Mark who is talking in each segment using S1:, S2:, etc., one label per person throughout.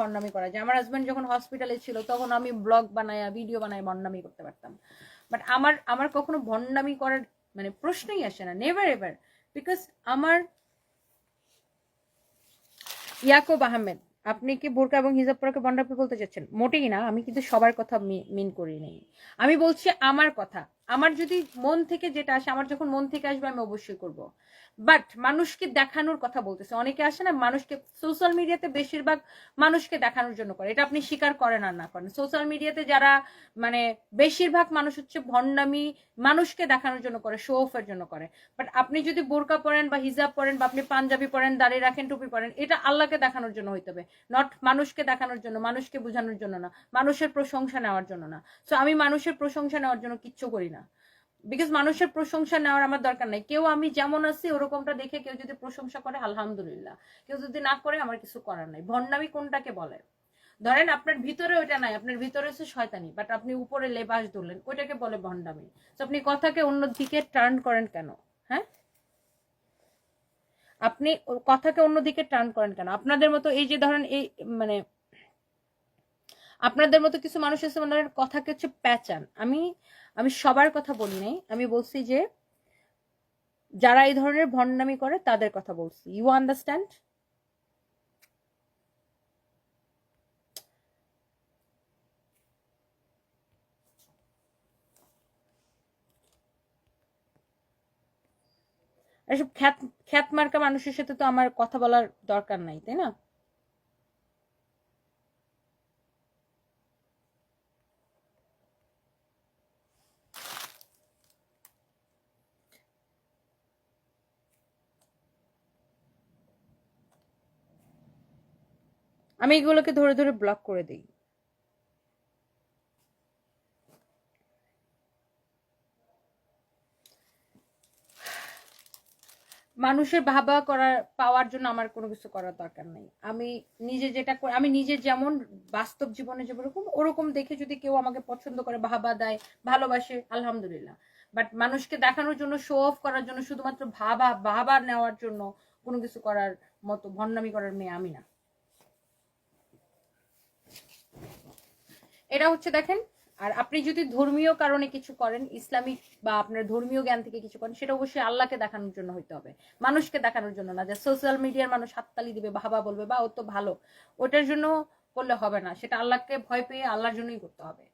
S1: ভণ্ডামি করা যায়। আমার হাজব্যান্ড যখন হসপিটালে ছিল, তখন আমি ব্লগ বানায়া ভিডিও বানায় ভণ্ডামি করতে পারতাম। বাট আমার আমার কখনো ভণ্ডামি করার মানে প্রশ্নই আসে না নেভার এভার বিকজ আমার ইয়াকুব আহমেদ, আপনি কি বোরকা এবং হিজাব পরাকে বন্ডাপি বলতে চাচ্ছেন? মোটেই না, আমি কিন্তু সবার কথা মিন করি নেই। আমি বলছি আমার কথা। আমার যদি মন থেকে যেটা আসে, আমার যখন মন থেকে আসবে, আমি অবশ্যই করব। বাট মানুষকে দেখানোর কথা বলতেছে। অনেকে আসে না, মানুষকে সোশ্যাল মিডিয়াতে বেশিরভাগ মানুষকে দেখানোর জন্য করে। এটা আপনি স্বীকার করেন আর না করেন। সোশ্যাল মিডিয়াতে যারা মানে বেশিরভাগ মানুষ হচ্ছে ভণ্ডামি মানুষকে দেখানোর জন্য করে শো অফের জন্য করে। বাট আপনি যদি বোরকা পরেন বা হিজাব পরেন বা আপনি পাঞ্জাবি পরেন দাঁড়িয়ে রাখেন, টুপি পরেন, এটা আল্লাহকে দেখানোর জন্য হইতে হবে। নট মানুষকে দেখানোর জন্য, মানুষকে বোঝানোর জন্য না। মানুষের প্রশংসা নেওয়ার জন্য না। সো আমি মানুষের প্রশংসা নেওয়ার জন্য কিচ্ছু করি না। বিকজ মানুষের প্রশংসা নেওয়ার আমার দরকার নাই। কেউ আমি যেমন আছি, ওরকমটা দেখে কেউ যদি প্রশংসা করে, আলহামদুলিল্লাহ। কেউ যদি না করে, আমার কিছু করার নাই। ভণ্ডামি কোনটাকে বলে? ধরেন আপনার ভিতরে ওইটা নাই, আপনার ভিতরে হচ্ছে শয়তানি বাট আপনি উপরে লেবাস ধরলেন, ওইটাকে বলে ভণ্ডামি। তো আপনি কথাকে অন্য দিকে টার্ন করেন কেন? হ্যাঁ? আপনি কথাকে অন্যদিকে টার্ন করেন কেন? আপনাদের মতো এই যে ধরেন এই মানে আপনাদের মতো কিছু মানুষ আছে করেন কথাকে হচ্ছে প্যাচান। আমি আমি সবার কথা বলি নাই। আমি বলছি যে, যারা এই ধরনের ভণ্ডামি করে, তাদের কথা বলছি। ইউ আন্ডারস্ট্যান্ড এসব খ্যাত খ্যাত মার্কা মানুষের সাথে তো আমার কথা বলার দরকার নাই, তাই না? আমি এগুলোকে ধরে ধরে ব্লক করে দিই। মানুষের ভাবা করার পাওয়ার জন্য আমার কোনো কিছু করার দরকার নেই। আমি নিজে যেটা আমি নিজে যেমন বাস্তব জীবনে যেরকম ওরকম দেখে যদি কেউ আমাকে পছন্দ করে, ভাবা দেয়, ভালোবাসে, আলহামদুলিল্লাহ। বাট মানুষকে দেখানোর জন্য শো অফ করার জন্য, শুধুমাত্র ভাবা ভাবা নেওয়ার জন্য কোনো কিছু করার মতো, ভণ্ডামি করার মেয়ে আমি না। এটা হচ্ছে দেখেন, আর আপনি যদি ধর্মীয় কারণে কিছু করেন ইসলামিক বা আপনার ধর্মীয় জ্ঞান থেকে কিছু করেন, সেটা অবশ্যই আল্লাহকে দেখানোর জন্য হইতে হবে। মানুষকে দেখানোর জন্য না, যে সোশ্যাল মিডিয়ার মানুষ হাততালি দিবে বাবা বলবে বা ও তো ভালো। ওটার জন্য করলে হবে না, সেটা আল্লাহকে ভয় পেয়ে আল্লাহর জন্যই করতে হবে।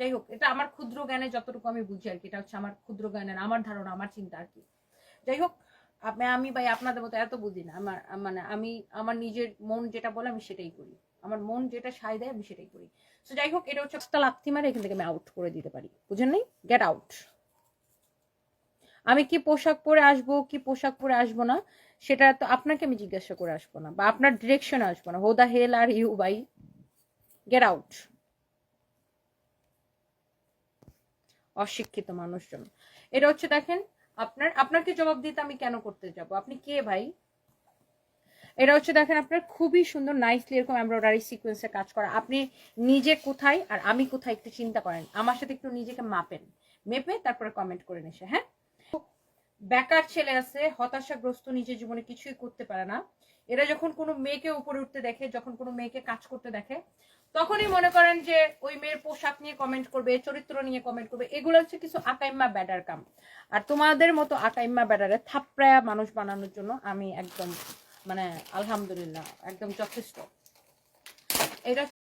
S1: যাই হোক, এটা আমার ক্ষুদ্র জ্ঞানে যতটুকু আমি বুঝি আর কি, এটা হচ্ছে আমার ক্ষুদ্র জ্ঞানের, আমার ধারণা, আমার চিন্তা আর কি। যাই হোক আমি ভাই আপনাদের মতো এত বুঝি না, আমার মানে আমি, আমার নিজের মন যেটা বলে আমি সেটাই করি। আমার মন যেটা সায় দেয় আমি সেটাই করি। তো যাই হোক, এটা হচ্ছে একটা লাথি মারে এখান থেকে আমি আউট করে দিতে পারি। বুঝেন নাই? গেট আউট আমি কি পোশাক পরে আসব, কি পোশাক পরে আসব না, সেটা তো আপনাকে আমি জিজ্ঞাসা করে আসব না বা আপনার ডিরেকশনে আসব না। Who the hell are you bye get out অশিক্ষিত মানুষজন। এটা হচ্ছে দেখেন, আপনার, আপনাকে জবাব দিতে আমি কেন করতে যাব? আপনি কে, ভাই? এটা হচ্ছে দেখেন আপনার খুবই সুন্দর নাইসলি এরকম এমব্রয়ডারি সিকোয়েন্সে কাজ করা। আপনি নিজে কোথায় আর আমি কোথায় একটু চিন্তা করেন। আমার সাথে একটু নিজেকে মাপেন। মেপে তারপরে কমেন্ট করে এসে হ্যাঁ? বেকার ছেলে আছে, হতাশাগ্রস্ত, নিজের জীবনে কিছুই করতে পারে না। এরা যখন কোনো মেয়েকে উপরে উঠতে দেখে, যখন কোনো মেয়েকে কাজ করতে দেখে, তখনই মনে করেন যে ওই মেয়ের পোশাক নিয়ে কমেন্ট করবে, চরিত্র নিয়ে কমেন্ট করবে। এগুলো হচ্ছে কিছু আকাইম্মা ব্যাডার কাম। আর তোমাদের মতো আকাইম্মা ব্যাডারে থাপড়ায়া মানুষ বানানোর জন্য আমি একদম মানে আলহামদুলিল্লাহ একদম যথেষ্ট। এটা